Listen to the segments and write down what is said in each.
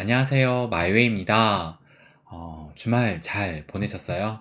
안녕하세요. 마이웨이입니다. 어, 주말 잘 보내셨어요?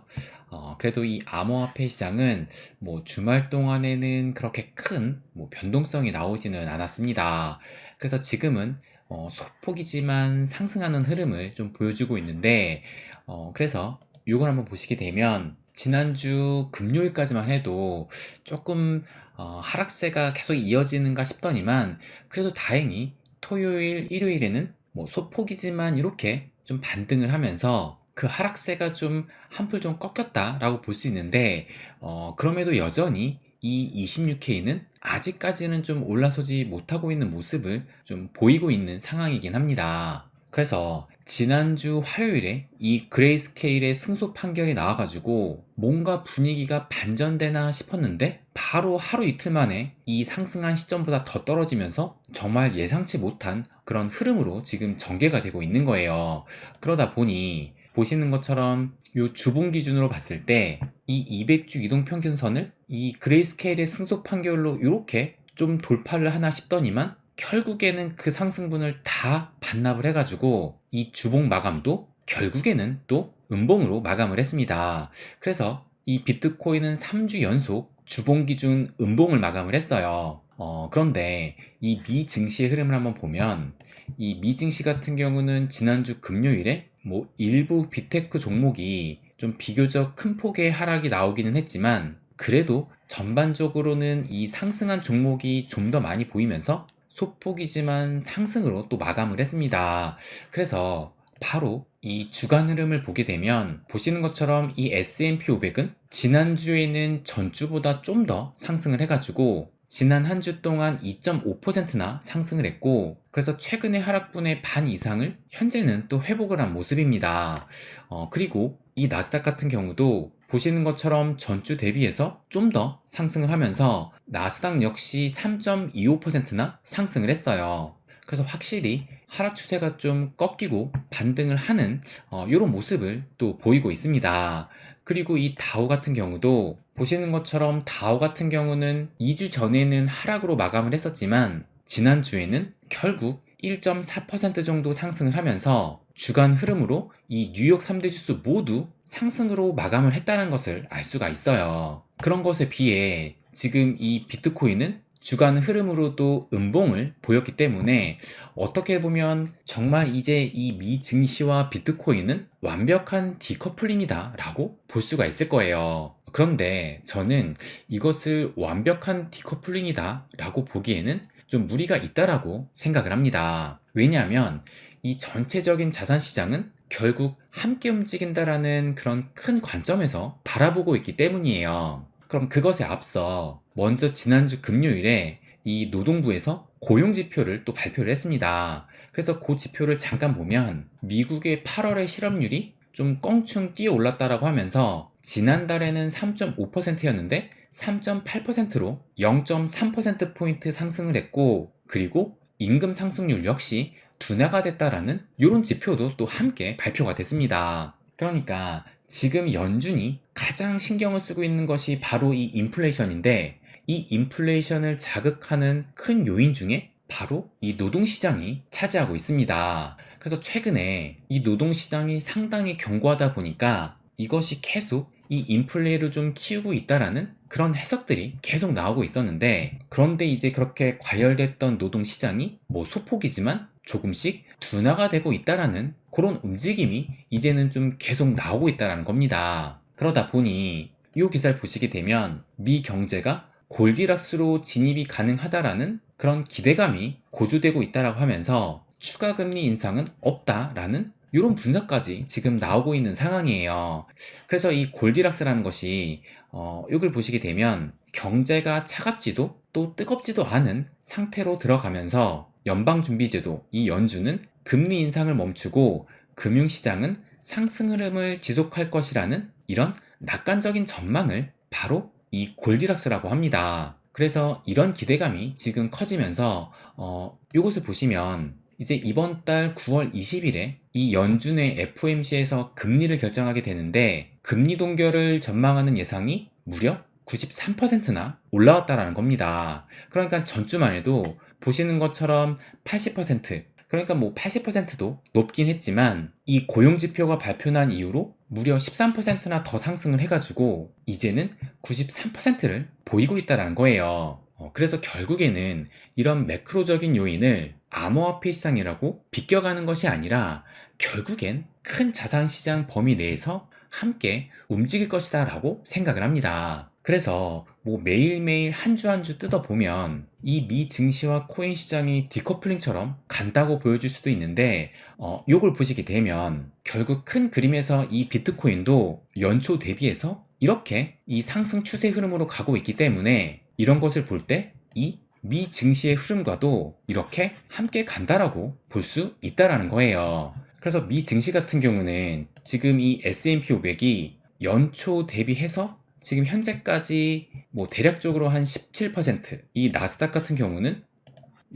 어, 그래도 이 암호화폐 시장은 뭐 주말 동안에는 그렇게 큰 뭐 변동성이 나오지는 않았습니다. 그래서 지금은 어, 소폭이지만 상승하는 흐름을 좀 보여주고 있는데, 어, 그래서 이걸 한번 보시게 되면 지난주 금요일까지만 해도 조금 어, 하락세가 계속 이어지는가 싶더니만 그래도 다행히 토요일, 일요일에는 뭐 소폭이지만 이렇게 좀 반등을 하면서 그 하락세가 좀 한풀 좀 꺾였다라고 볼 수 있는데 어, 그럼에도 여전히 이 26K는 아직까지는 좀 올라서지 못하고 있는 모습을 좀 보이고 있는 상황이긴 합니다. 그래서 지난주 화요일에 이 그레이스케일의 승소 판결이 나와가지고 뭔가 분위기가 반전되나 싶었는데 바로 하루 이틀 만에 이 상승한 시점보다 더 떨어지면서 정말 예상치 못한 그런 흐름으로 지금 전개가 되고 있는 거예요. 그러다 보니 보시는 것처럼 이 주봉 기준으로 봤을 때 이 200주 이동 평균선을 이 그레이스케일의 승소 판결로 이렇게 좀 돌파를 하나 싶더니만 결국에는 그 상승분을 다 반납을 해가지고 이 주봉 마감도 결국에는 또 음봉으로 마감을 했습니다. 그래서 이 비트코인은 3주 연속 주봉 기준 음봉을 마감을 했어요. 어, 그런데 이 미 증시의 흐름을 한번 보면 이 미 증시 같은 경우는 지난주 금요일에 뭐 일부 비테크 종목이 좀 비교적 큰 폭의 하락이 나오기는 했지만 그래도 전반적으로는 이 상승한 종목이 좀 더 많이 보이면서 소폭이지만 상승으로 또 마감을 했습니다. 그래서 바로 이 주간 흐름을 보게 되면 보시는 것처럼 이 S&P 500은 지난주에는 전주보다 좀 더 상승을 해가지고 지난 한 주 동안 2.5%나 상승을 했고 그래서 최근의 하락분의 반 이상을 현재는 또 회복을 한 모습입니다. 어, 그리고 이 나스닥 같은 경우도 보시는 것처럼 전주 대비해서 좀 더 상승을 하면서 나스닥 역시 3.25%나 상승을 했어요. 그래서 확실히 하락 추세가 좀 꺾이고 반등을 하는 어, 이런 모습을 또 보이고 있습니다. 그리고 이 다우 같은 경우도 보시는 것처럼 다우 같은 경우는 2주 전에는 하락으로 마감을 했었지만 지난주에는 결국 1.4% 정도 상승을 하면서 주간 흐름으로 이 뉴욕 3대 지수 모두 상승으로 마감을 했다는 것을 알 수가 있어요. 그런 것에 비해 지금 이 비트코인은 주간 흐름으로도 음봉을 보였기 때문에 어떻게 보면 정말 이제 이 미 증시와 비트코인은 완벽한 디커플링이다 라고 볼 수가 있을 거예요. 그런데 저는 이것을 완벽한 디커플링이다 라고 보기에는 좀 무리가 있다라고 생각을 합니다. 왜냐하면 이 전체적인 자산 시장은 결국 함께 움직인다라는 그런 큰 관점에서 바라보고 있기 때문이에요. 그럼 그것에 앞서 먼저 지난주 금요일에 이 노동부에서 고용 지표를 또 발표를 했습니다. 그래서 그 지표를 잠깐 보면 미국의 8월의 실업률이 좀 껑충 뛰어 올랐다라고 하면서 지난달에는 3.5%였는데 3.8%로 0.3%포인트 상승을 했고 그리고 임금 상승률 역시 둔화가 됐다라는 이런 지표도 또 함께 발표가 됐습니다. 그러니까 지금 연준이 가장 신경을 쓰고 있는 것이 바로 이 인플레이션인데 이 인플레이션을 자극하는 큰 요인 중에 바로 이 노동시장이 차지하고 있습니다. 그래서 최근에 이 노동시장이 상당히 견고하다 보니까 이것이 계속 이 인플레를 좀 키우고 있다라는 그런 해석들이 계속 나오고 있었는데 그런데 이제 그렇게 과열됐던 노동시장이 뭐 소폭이지만 조금씩 둔화가 되고 있다라는 그런 움직임이 이제는 좀 계속 나오고 있다라는 겁니다. 그러다 보니 이 기사를 보시게 되면 미 경제가 골디락스로 진입이 가능하다라는 그런 기대감이 고조되고 있다라고 하면서 추가 금리 인상은 없다라는 이런 분석까지 지금 나오고 있는 상황이에요. 그래서 이 골디락스라는 것이 어, 이걸 보시게 되면 경제가 차갑지도 또 뜨겁지도 않은 상태로 들어가면서 연방준비제도 이 연준은 금리 인상을 멈추고 금융시장은 상승 흐름을 지속할 것이라는 이런 낙관적인 전망을 바로 이 골디락스라고 합니다. 그래서 이런 기대감이 지금 커지면서 어, 이것을 보시면 이제 이번 달 9월 20일에 이 연준의 FOMC에서 금리를 결정하게 되는데 금리 동결을 전망하는 예상이 무려 93%나 올라왔다라는 겁니다. 그러니까 전주만 해도 보시는 것처럼 80% 그러니까 뭐 80%도 높긴 했지만 이 고용지표가 발표난 이후로 무려 13%나 더 상승을 해가지고 이제는 93%를 보이고 있다는 거예요. 어, 그래서 결국에는 이런 매크로적인 요인을 암호화폐 시장이라고 비껴가는 것이 아니라 결국엔 큰 자산시장 범위 내에서 함께 움직일 것이다 라고 생각을 합니다. 그래서 뭐 매일매일 한 주 한 주 뜯어보면 이 미 증시와 코인 시장이 디커플링처럼 간다고 보여질 수도 있는데 어, 요걸 보시게 되면 결국 큰 그림에서 이 비트코인도 연초 대비해서 이렇게 이 상승 추세 흐름으로 가고 있기 때문에 이런 것을 볼 때 이 미 증시의 흐름과도 이렇게 함께 간다라고 볼 수 있다라는 거예요. 그래서 미 증시 같은 경우는 지금 이 S&P 500이 연초 대비해서 지금 현재까지 뭐 대략적으로 한 17%, 이 나스닥 같은 경우는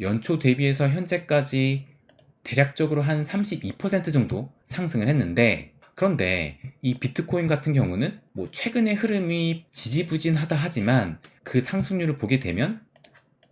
연초 대비해서 현재까지 대략적으로 한 32% 정도 상승을 했는데 그런데 이 비트코인 같은 경우는 뭐 최근의 흐름이 지지부진하다 하지만 그 상승률을 보게 되면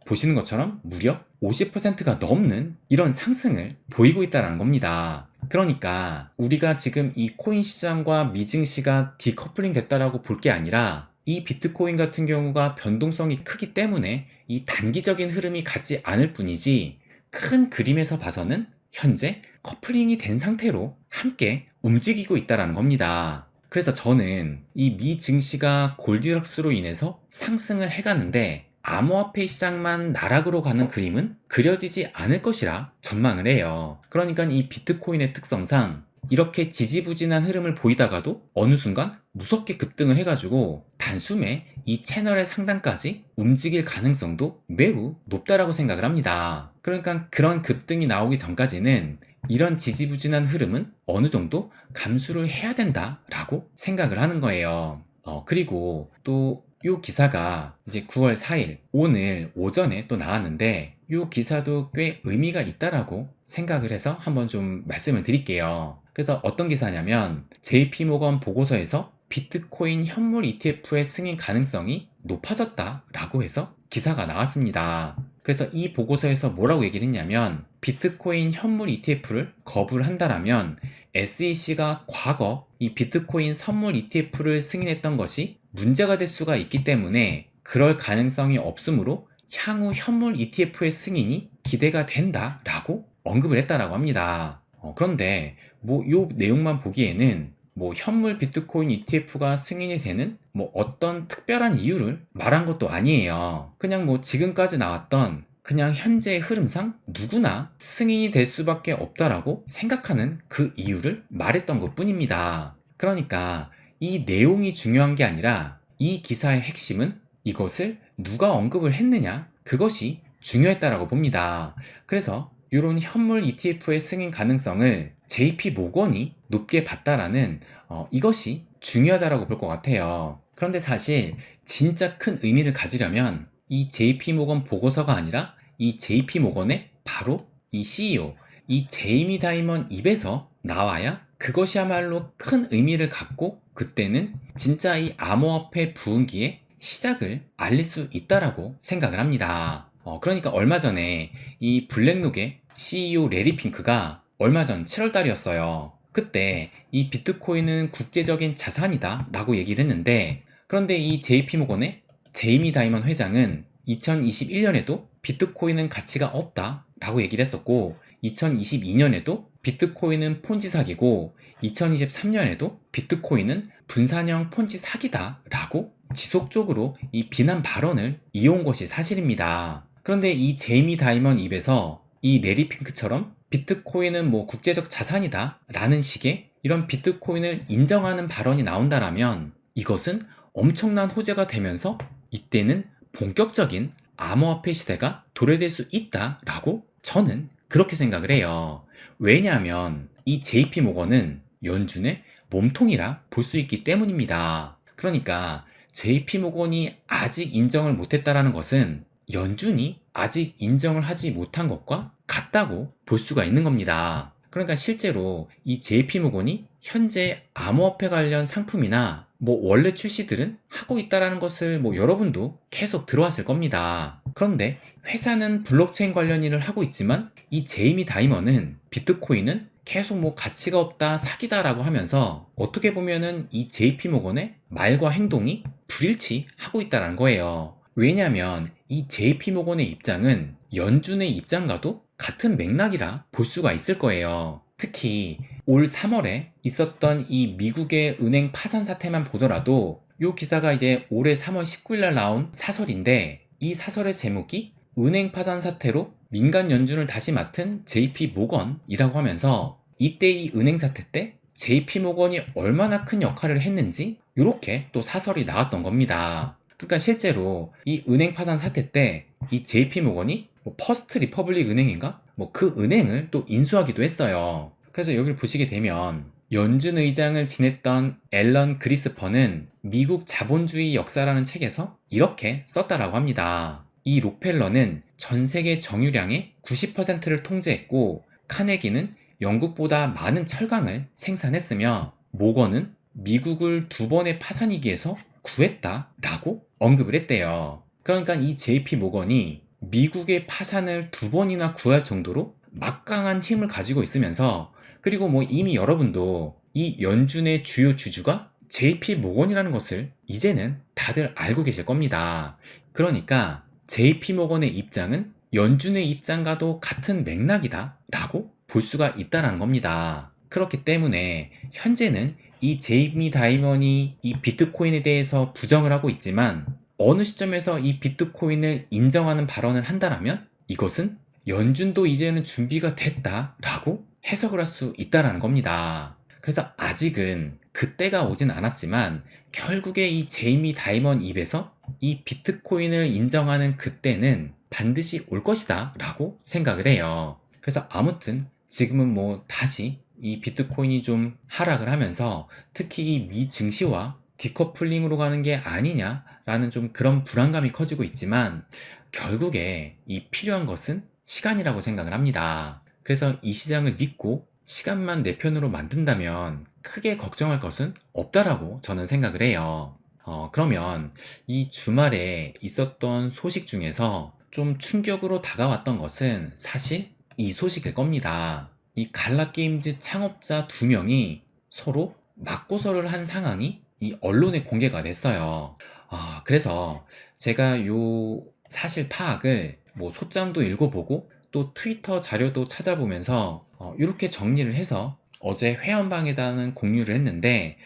보시는 것처럼 무려 50%가 넘는 이런 상승을 보이고 있다는 겁니다. 그러니까 우리가 지금 이 코인 시장과 미증시가 디커플링 됐다라고 볼 게 아니라 이 비트코인 같은 경우가 변동성이 크기 때문에 이 단기적인 흐름이 같지 않을 뿐이지 큰 그림에서 봐서는 현재 커플링이 된 상태로 함께 움직이고 있다는 겁니다. 그래서 저는 이 미 증시가 골디락스로 인해서 상승을 해가는데 암호화폐 시장만 나락으로 가는 그림은 그려지지 않을 것이라 전망을 해요. 그러니까 이 비트코인의 특성상 이렇게 지지부진한 흐름을 보이다가도 어느 순간 무섭게 급등을 해가지고 단숨에 이 채널의 상단까지 움직일 가능성도 매우 높다라고 생각을 합니다. 그러니까 그런 급등이 나오기 전까지는 이런 지지부진한 흐름은 어느 정도 감수를 해야 된다라고 생각을 하는 거예요. 어, 그리고 또 이 기사가 이제 9월 4일 오늘 오전에 또 나왔는데 이 기사도 꽤 의미가 있다라고 생각을 해서 한번 좀 말씀을 드릴게요. 그래서 어떤 기사냐면 JP모건 보고서에서 비트코인 현물 ETF의 승인 가능성이 높아졌다라고 해서 기사가 나왔습니다. 그래서 이 보고서에서 뭐라고 얘기를 했냐면 비트코인 현물 ETF를 거부를 한다라면 SEC가 과거 이 비트코인 선물 ETF를 승인했던 것이 문제가 될 수가 있기 때문에 그럴 가능성이 없으므로 향후 현물 ETF의 승인이 기대가 된다라고 언급을 했다라고 합니다. 어, 그런데 뭐 이 내용만 보기에는 뭐 현물 비트코인 ETF가 승인이 되는 뭐 어떤 특별한 이유를 말한 것도 아니에요. 그냥 뭐 지금까지 나왔던 그냥 현재의 흐름상 누구나 승인이 될 수밖에 없다라고 생각하는 그 이유를 말했던 것 뿐입니다. 그러니까 이 내용이 중요한 게 아니라 이 기사의 핵심은 이것을 누가 언급을 했느냐 그것이 중요했다라고 봅니다. 그래서 이런 현물 ETF의 승인 가능성을 JP 모건이 높게 봤다라는 어, 이것이 중요하다라고 볼 것 같아요. 그런데 사실 진짜 큰 의미를 가지려면 이 JP 모건 보고서가 아니라 이 JP 모건의 바로 이 CEO, 이 제이미 다이먼 입에서 나와야 그것이야말로 큰 의미를 갖고 그때는 진짜 이 암호화폐 부흥기의 시작을 알릴 수 있다라고 생각을 합니다. 어, 그러니까 얼마 전에 이 블랙록의 CEO 레리 핑크가 얼마 전 7월 달이었어요. 그때 이 비트코인은 국제적인 자산이다 라고 얘기를 했는데 그런데 이 JP모건의 제이미 다이먼 회장은 2021년에도 비트코인은 가치가 없다 라고 얘기를 했었고 2022년에도 비트코인은 폰지 사기고 2023년에도 비트코인은 분산형 폰지 사기다 라고 지속적으로 이 비난 발언을 이어온 것이 사실입니다. 그런데 이 제이미 다이먼 입에서 이 레리 핑크처럼 비트코인은 뭐 국제적 자산이다 라는 식의 이런 비트코인을 인정하는 발언이 나온다라면 이것은 엄청난 호재가 되면서 이때는 본격적인 암호화폐 시대가 도래될 수 있다 라고 저는 그렇게 생각을 해요. 왜냐하면 이 JP 모건은 연준의 몸통이라 볼 수 있기 때문입니다. 그러니까 JP 모건이 아직 인정을 못했다라는 것은 연준이 아직 인정을 하지 못한 것과 같다고 볼 수가 있는 겁니다. 그러니까 실제로 이 JP 모건이 현재 암호화폐 관련 상품이나 뭐 원래 출시들은 하고 있다라는 것을 뭐 여러분도 계속 들어왔을 겁니다. 그런데 회사는 블록체인 관련 일을 하고 있지만 이 제이미 다이먼은 비트코인은 계속 뭐 가치가 없다 사기다라고 하면서 어떻게 보면은 이 JP 모건의 말과 행동이 불일치하고 있다는 거예요. 왜냐하면 이 JP 모건의 입장은 연준의 입장과도 같은 맥락이라 볼 수가 있을 거예요. 특히 올 3월에 있었던 이 미국의 은행 파산 사태만 보더라도 이 기사가 이제 올해 3월 19일 날 나온 사설인데 이 사설의 제목이 은행 파산 사태로 민간 연준을 다시 맡은 JP 모건이라고 하면서 이때 이 은행 사태 때 JP 모건이 얼마나 큰 역할을 했는지 이렇게 또 사설이 나왔던 겁니다. 그러니까 실제로 이 은행 파산 사태 때 이 JP 모건이 뭐 퍼스트 리퍼블릭 은행인가? 뭐 그 은행을 또 인수하기도 했어요. 그래서 여기를 보시게 되면 연준 의장을 지냈던 앨런 그리스퍼는 미국 자본주의 역사라는 책에서 이렇게 썼다라고 합니다. 이 록펠러는 전 세계 정유량의 90%를 통제했고 카네기는 영국보다 많은 철강을 생산했으며 모건은 미국을 두 번의 파산 위기에서 구했다라고 언급을 했대요. 그러니까 이 JP 모건이 미국의 파산을 두 번이나 구할 정도로 막강한 힘을 가지고 있으면서 그리고 뭐 이미 여러분도 이 연준의 주요 주주가 JP 모건이라는 것을 이제는 다들 알고 계실 겁니다. 그러니까 JP 모건의 입장은 연준의 입장과도 같은 맥락이다 라고 볼 수가 있다는 겁니다. 그렇기 때문에 현재는 이 제이미 다이먼이 이 비트코인에 대해서 부정을 하고 있지만 어느 시점에서 이 비트코인을 인정하는 발언을 한다라면 이것은 연준도 이제는 준비가 됐다라고 해석을 할 수 있다라는 겁니다. 그래서 아직은 그때가 오진 않았지만 결국에 이 제이미 다이먼 입에서 이 비트코인을 인정하는 그때는 반드시 올 것이다 라고 생각을 해요. 그래서 아무튼 지금은 뭐 다시 이 비트코인이 좀 하락을 하면서 특히 이 미 증시와 디커플링으로 가는 게 아니냐 라는 좀 그런 불안감이 커지고 있지만 결국에 이 필요한 것은 시간이라고 생각을 합니다. 그래서 이 시장을 믿고 시간만 내 편으로 만든다면 크게 걱정할 것은 없다라고 저는 생각을 해요. 어, 그러면 이 주말에 있었던 소식 중에서 좀 충격으로 다가왔던 것은 사실 이 소식일 겁니다. 이 갈라게임즈 창업자 두 명이 서로 맞고서를 한 상황이 이 언론에 공개가 됐어요. 아, 그래서 제가 요 사실 파악을 뭐 소장도 읽어보고 또 트위터 자료도 찾아보면서 어, 이렇게 정리를 해서 어제 회원방에다는 공유를 했는데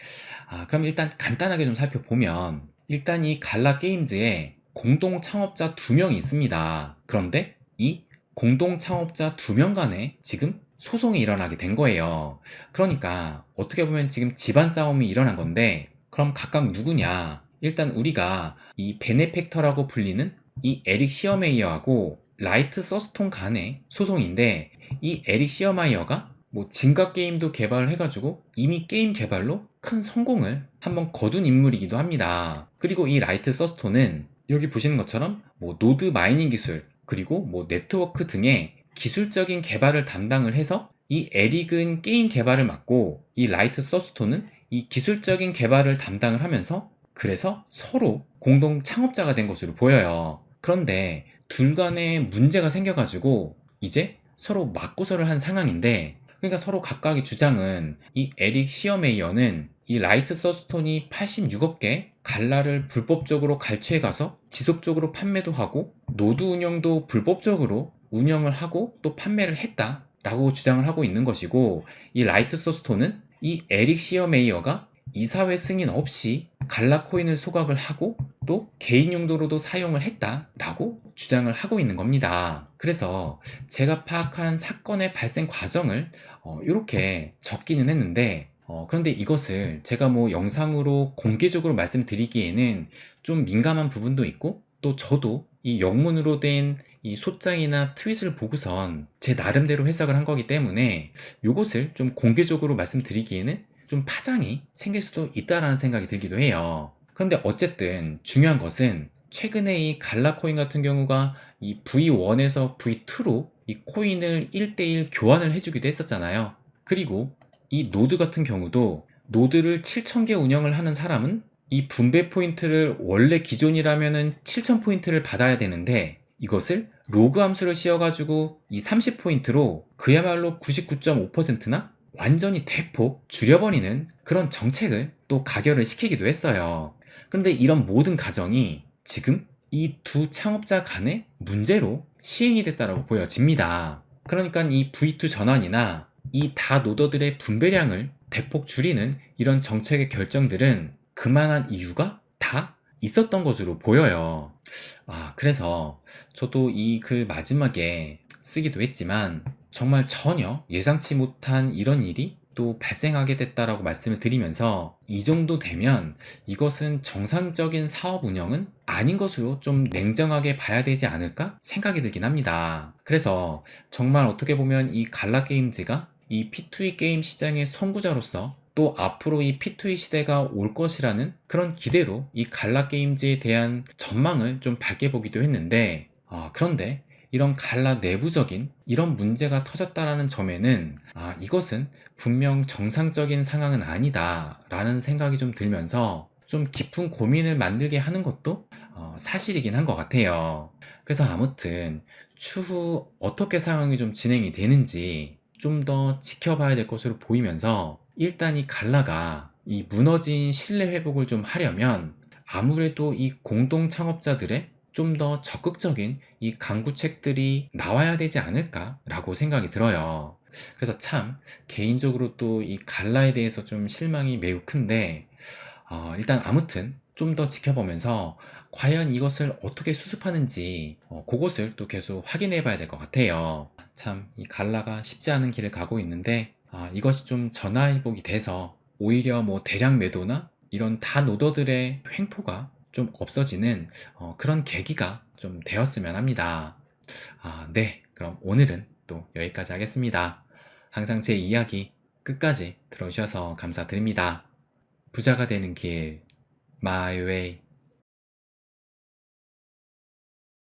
아, 그럼 일단 간단하게 좀 살펴보면 일단 이 갈라 게임즈에 공동 창업자 두 명이 있습니다. 그런데 이 공동 창업자 두 명 간에 지금 소송이 일어나게 된 거예요. 그러니까 어떻게 보면 지금 집안 싸움이 일어난 건데 그럼 각각 누구냐? 일단 우리가 이 베네펙터라고 불리는 이 에릭 시어메이어하고 라이트 서스톤 간의 소송인데 이 에릭 시어마이어가 뭐 진각 게임도 개발을 해가지고 이미 게임 개발로 큰 성공을 한번 거둔 인물이기도 합니다. 그리고 이 라이트 서스톤은 여기 보시는 것처럼 뭐 노드 마이닝 기술 그리고 뭐 네트워크 등의 기술적인 개발을 담당을 해서 이 에릭은 게임 개발을 맡고 이 라이트 서스톤은 이 기술적인 개발을 담당을 하면서 그래서 서로 공동 창업자가 된 것으로 보여요. 그런데 둘 간에 문제가 생겨가지고 이제 서로 맞고서를 한 상황인데 그러니까 서로 각각의 주장은 이 에릭 시어메이어는 이 라이트 서스톤이 86억 개 갈라를 불법적으로 갈취해 가서 지속적으로 판매도 하고 노드 운영도 불법적으로 운영을 하고 또 판매를 했다 라고 주장을 하고 있는 것이고 이 라이트 서스톤은 이 에릭 시어메이어가 이사회 승인 없이 갈라 코인을 소각을 하고 또 개인 용도로도 사용을 했다라고 주장을 하고 있는 겁니다. 그래서 제가 파악한 사건의 발생 과정을 어, 이렇게 적기는 했는데 어, 그런데 이것을 제가 뭐 영상으로 공개적으로 말씀드리기에는 좀 민감한 부분도 있고 또 저도 이 영문으로 된 이 소장이나 트윗을 보고선 제 나름대로 해석을 한 거기 때문에 이것을 좀 공개적으로 말씀드리기에는 좀 파장이 생길 수도 있다라는 생각이 들기도 해요. 그런데 어쨌든 중요한 것은 최근에 이 갈라 코인 같은 경우가 이 V1에서 V2로 이 코인을 1대1 교환을 해주기도 했었잖아요. 그리고 이 노드 같은 경우도 노드를 7,000개 운영을 하는 사람은 이 분배 포인트를 원래 기존이라면은 7,000포인트를 받아야 되는데 이것을 로그 함수를 씌워가지고 이 30포인트로 그야말로 99.5%나 완전히 대폭 줄여버리는 그런 정책을 또 가결을 시키기도 했어요. 그런데 이런 모든 과정이 지금 이 두 창업자 간의 문제로 시행이 됐다고 보여집니다. 그러니까 이 V2 전환이나 이 다 노더들의 분배량을 대폭 줄이는 이런 정책의 결정들은 그만한 이유가 다 있었던 것으로 보여요. 아, 그래서 저도 이 글 마지막에 쓰기도 했지만 정말 전혀 예상치 못한 이런 일이 또 발생하게 됐다라고 말씀을 드리면서 이 정도 되면 이것은 정상적인 사업 운영은 아닌 것으로 좀 냉정하게 봐야 되지 않을까 생각이 들긴 합니다. 그래서 정말 어떻게 보면 이 갈라 게임즈가 이 P2E 게임 시장의 선구자로서 또 앞으로 이 P2E 시대가 올 것이라는 그런 기대로 이 갈라 게임즈에 대한 전망을 좀 밝게 보기도 했는데 아, 그런데 이런 갈라 내부적인 이런 문제가 터졌다라는 점에는 아, 이것은 분명 정상적인 상황은 아니다 라는 생각이 좀 들면서 좀 깊은 고민을 만들게 하는 것도 어, 사실이긴 한 것 같아요. 그래서 아무튼 추후 어떻게 상황이 좀 진행이 되는지 좀 더 지켜봐야 될 것으로 보이면서 일단 이 갈라가 이 무너진 신뢰 회복을 좀 하려면 아무래도 이 공동 창업자들의 좀 더 적극적인 이 강구책들이 나와야 되지 않을까라고 생각이 들어요. 그래서 참 개인적으로 또 이 갈라에 대해서 좀 실망이 매우 큰데 어, 일단 아무튼 좀 더 지켜보면서 과연 이것을 어떻게 수습하는지 어, 그것을 또 계속 확인해 봐야 될 것 같아요. 참 이 갈라가 쉽지 않은 길을 가고 있는데 아, 이것이 좀 전화위복이 돼서 오히려 뭐 대량 매도나 이런 다 노더들의 횡포가 좀 없어지는 어, 그런 계기가 좀 되었으면 합니다. 아, 네. 그럼 오늘은 또 여기까지 하겠습니다. 항상 제 이야기 끝까지 들어주셔서 감사드립니다. 부자가 되는 길, my way.